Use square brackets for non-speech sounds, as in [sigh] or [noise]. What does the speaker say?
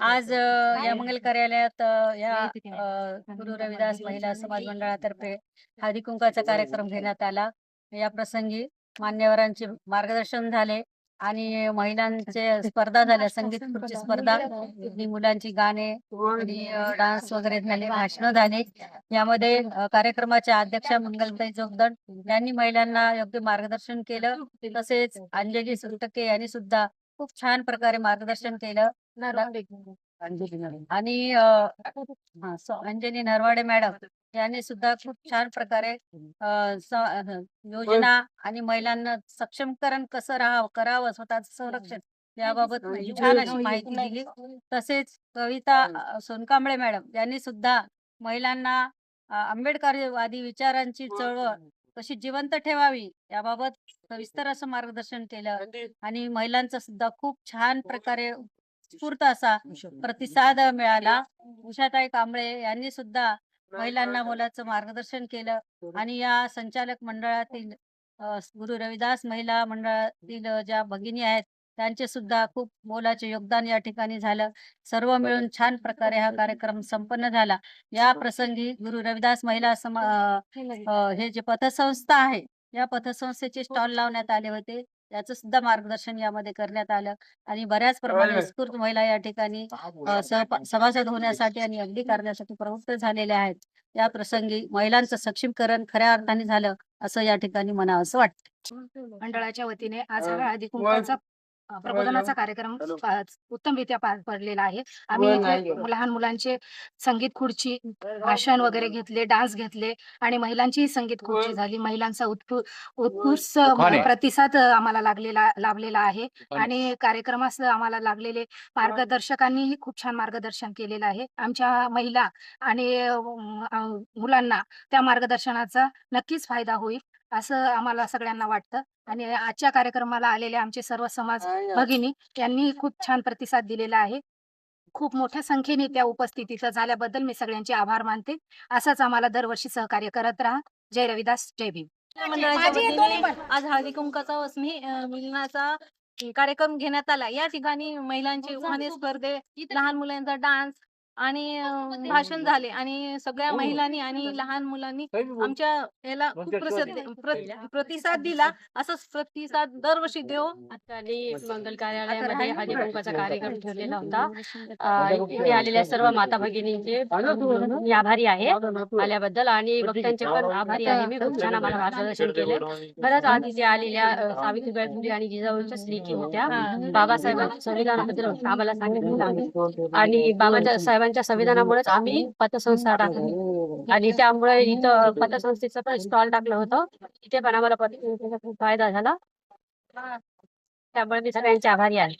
आज या मंगल कार्यालयात या गुरु रविदास महिला समाज मंडळातर्फे हळदी कुंकाचा कार्यक्रम घेण्यात आला. या प्रसंगी मान्यवरांचे मार्गदर्शन झाले आणि महिलांचे स्पर्धा [laughs] झाल्या. संगीत खुर्ची स्पर्धा मुलांची गाणे आणि डान्स वगैरे झाले भाषण झाले. यामध्ये कार्यक्रमाच्या अध्यक्षा मंगलताई जोगदंड यांनी महिलांना योग्य मार्गदर्शन केलं. तसेच अंजली सुटके यांनी सुद्धा खूप छान प्रकारे मार्गदर्शन केलं. आणि अ, हा, स- अंजनी नरवाडे मॅडम यांनी सुद्धा खूप छान प्रकारे अ, स- अ, योजना आणि महिलांना सक्षमीकरण कसं राहावं करावं स्वतःचं संरक्षण याबाबत छान अशी माहिती दिली. तसेच कविता अ, सोनकांबळे मॅडम यांनी सुद्धा महिलांना अ, आंबेडकरवादी विचारांची चळवळ कशी जिवंत ठेवावी याबाबत सविस्तर असं मार्गदर्शन केलं आणि महिलांचा सुद्धा खूप छान प्रकारे उत्स्फूर्त असा प्रतिसाद मिळाला. उषाताई कांबळे यांनी सुद्धा महिलांना मोलाचं मार्गदर्शन केलं आणि या संचालक मंडळातील गुरु रविदास महिला मंडळातील ज्या भगिनी आहेत त्यांचे सुद्धा खूप मोलाचे योगदान या ठिकाणी झालं. सर्व मिळून छान प्रकारे हा कार्यक्रम संपन्न झाला. या प्रसंगी गुरु रविदास महिला समा हे जे पतसंस्था आहे या पतसंस्थेचे स्टॉल लावण्यात आले होते. याचं सुद्धा मार्गदर्शन यामध्ये करण्यात आलं. आणि बऱ्याच प्रमाणात उत्स्फूर्त महिला या ठिकाणी सभासद होण्यासाठी आणि अगदी करण्यासाठी प्रवृत्त झालेल्या आहेत. या प्रसंगी महिलांचं सक्षमीकरण खऱ्या अर्थाने झालं असं या ठिकाणी म्हणावं वाटतं. मंडळाच्या वतीने आज हा हळदी कुंकवाचा प्रबोधनाचा कार्यक्रम उत्तमरित्या पार पडलेला आहे. आम्ही इथे लहान मुलांचे संगीत खुर्ची भाषण वगैरे घेतले डान्स घेतले आणि महिलांची संगीत खुर्ची झाली. महिलांचा उत्कृष्ट प्रतिसाद आम्हाला लागलेला लाभलेला आहे आणि कार्यक्रमास आम्हाला लागलेले मार्गदर्शकांनीही खूप छान मार्गदर्शन केलेलं आहे. आमच्या महिला आणि मुलांना त्या मार्गदर्शनाचा नक्कीच फायदा होईल असं आम्हाला सगळ्यांना वाटतं. आणि आजच्या कार्यक्रमाला आलेले आमचे सर्व समाज भगिनी यांनी खूप छान प्रतिसाद दिलेला आहे. खूप मोठ्या संख्येने त्या उपस्थितीचं झाल्याबद्दल मी सगळ्यांचे आभार मानते. असंच आम्हाला दरवर्षी सहकार्य करत राहा. जय रविदास जय भीम. आज हळदी कुंकाचा व स्नेह अं, मिलनाचा कार्यक्रम घेण्यात आला. या ठिकाणी महिलांचे उखाणे स्पर्धे लहान मुलांचा डान्स आणि अं, भाषण झाले आणि सगळ्या महिलांनी आणि लहान मुलांनी आमच्या याला खूप प्रसिद्ध प्र- प्रतिसाद दिला. असंच प्रतिसाद दरवर्षी देऊ आजकाली मंगल कार्यालयामध्ये हळदी कुंकाचा कार्यक्रम ठेवलेला होता. अं, इथे आलेल्या सर्व माता भगिनींचे मी आभारी आहे. आल्याबद्दल आणि भक्तांचे पण आभारी आहे मी. खूप छान आम्हाला मार्गदर्शन केले खरंच आज इथे आलेल्या अं, सावित्रीबाई फुले आणि जिजाऊच्या लेखी होत्या. बाबासाहेबांच्या संविधानाबद्दल आम्हाला सांगितलेलं आहे आणि बाबाच्या साहेबांच्या संविधानामुळेच आम्ही पतसंस्था टाकली. आणि त्यामुळे इथं पतसंस्थेचं पण स्टॉल टाकलं होतं. इथे पण आम्हाला फायदा झाला. त्यामुळे मी सगळ्यांचे आभारी आहे.